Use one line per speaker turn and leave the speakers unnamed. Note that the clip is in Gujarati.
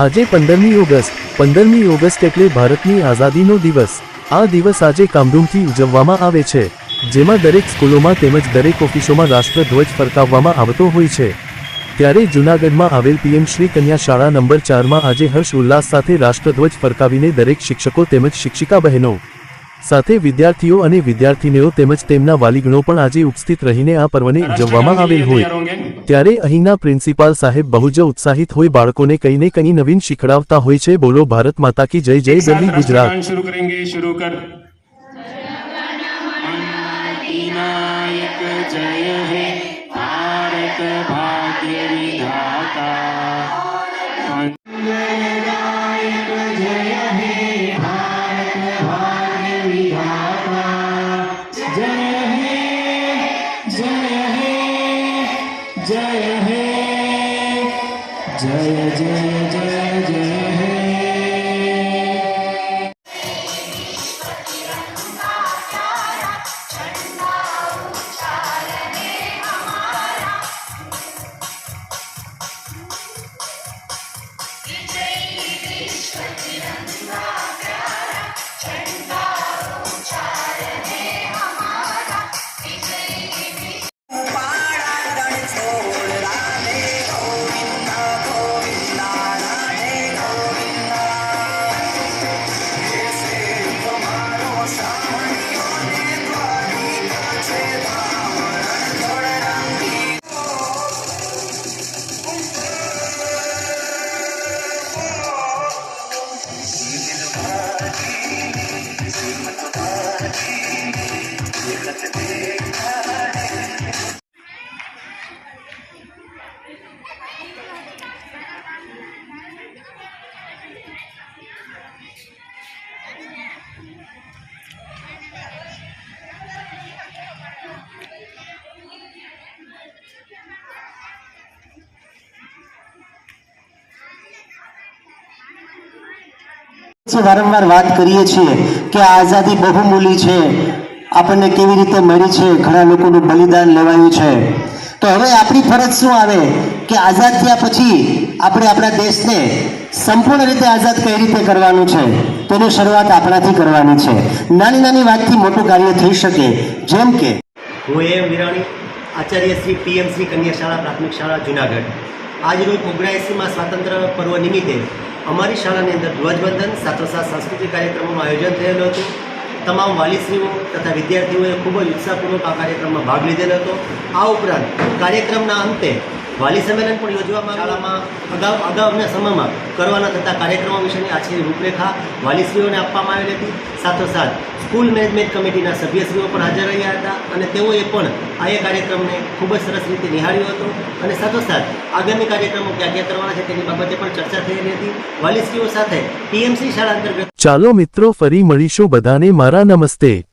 આજે પંદરમી ઓગસ્ટ પંદરમી ઓગસ્ટ એટલે ભારતની આઝાદીનો દિવસ. આ દિવસ આજે કામધૂમથી ઉજવવામાં આવે છે, જેમાં દરેક સ્કૂલોમાં તેમજ દરેક ઓફિસોમાં રાષ્ટ્રધ્વજ ફરકાવવામાં આવતો હોય છે. ત્યારે જૂનાગઢમાં આવેલ પીએમ શ્રી કન્યા શાળા નંબર ચારમાં આજે હર્ષ ઉલ્લાસ સાથે રાષ્ટ્રધ્વજ ફરકાવીને દરેક શિક્ષકો તેમજ શિક્ષિકા બહેનો સાથે વિદ્યાર્થીઓ અને વિદ્યાર્થીનીઓ તેમજ તેમના વાલીગણો પણ આજે ઉપસ્થિત રહીને આ પર્વને ઉજવવામાં આવેલ હોય. ત્યારે અહીંના પ્રિન્સિપાલ સાહેબ બહુ જ ઉત્સાહિત હોય બાળકોને કંઈ ને કંઈ નવીન શીખડાવતા હોય છે. બોલો ભારત માતા કી જય જય ગરવી ગુજરાત.
જય હે ભારત ભાગ્ય વિધાતા. જય હે જય જય જય જય
હે વારંવાર વાત કરીએ છીએ કે આઝાદી બહુમૂલી છે, આપણને કેવી રીતે મળી છે, ઘણા લોકોનું બલિદાન લેવાયું છે. તો હવે આપણી ફરજ શું આવે? કે આઝાદ થયા પછી આપણે આપણા દેશને સંપૂર્ણ રીતે આઝાદ કઈ રીતે કરવાનું છે? તેની શરૂઆત આપણાથી કરવાની છે. નાની નાની વાતથી મોટું કાર્ય થઈ શકે, જેમ કે
હું એ વિરાણી આચાર્ય શ્રી પીએમસી કન્યા શાળા પ્રાથમિક શાળા જુનાગઢ. આજરોજ ઓગણએંસીમાં સ્વાતંત્ર્ય પર્વ નિમિત્તે અમારી શાળાની અંદર ધ્વજવંદન સાથોસાથ સાંસ્કૃતિક કાર્યક્રમોનું આયોજન થયેલું હતું. તમામ વાલીશ્રીઓ તથા વિદ્યાર્થીઓએ ખૂબ જ ઉત્સાહપૂર્વક આ કાર્યક્રમમાં ભાગ લીધેલો હતો. આ ઉપરાંત કાર્યક્રમના અંતે વાલી સંમેલન પણ યોજવામાં શાળામાં અગાઉ અગાઉના સમયમાં કરવાના થતા કાર્યક્રમો વિશેની આછરી રૂપરેખા વાલીશ્રીઓને આપવામાં આવેલી હતી. સાથોસાથ, સ્કૂલ મેનેજમેન્ટ કમિટીના સભ્યશ્રીઓ પણ હાજર રહ્યા હતા અને તેઓએ પણ આ એ કાર્યક્રમને ખૂબ જ સરસ રીતે નિહાળ્યો હતો. અને સાથોસાથ, આગામી કાર્યક્રમો ક્યાં ક્યાં કરવાના છે તેની બાબતે પણ ચર્ચા થયેલી હતી. વાલીશ્રીઓ સાથે પીએમસી શાળા અંતર્ગત
ચાલો મિત્રો, ફરી મળીશું બધાને. મારા નમસ્તે.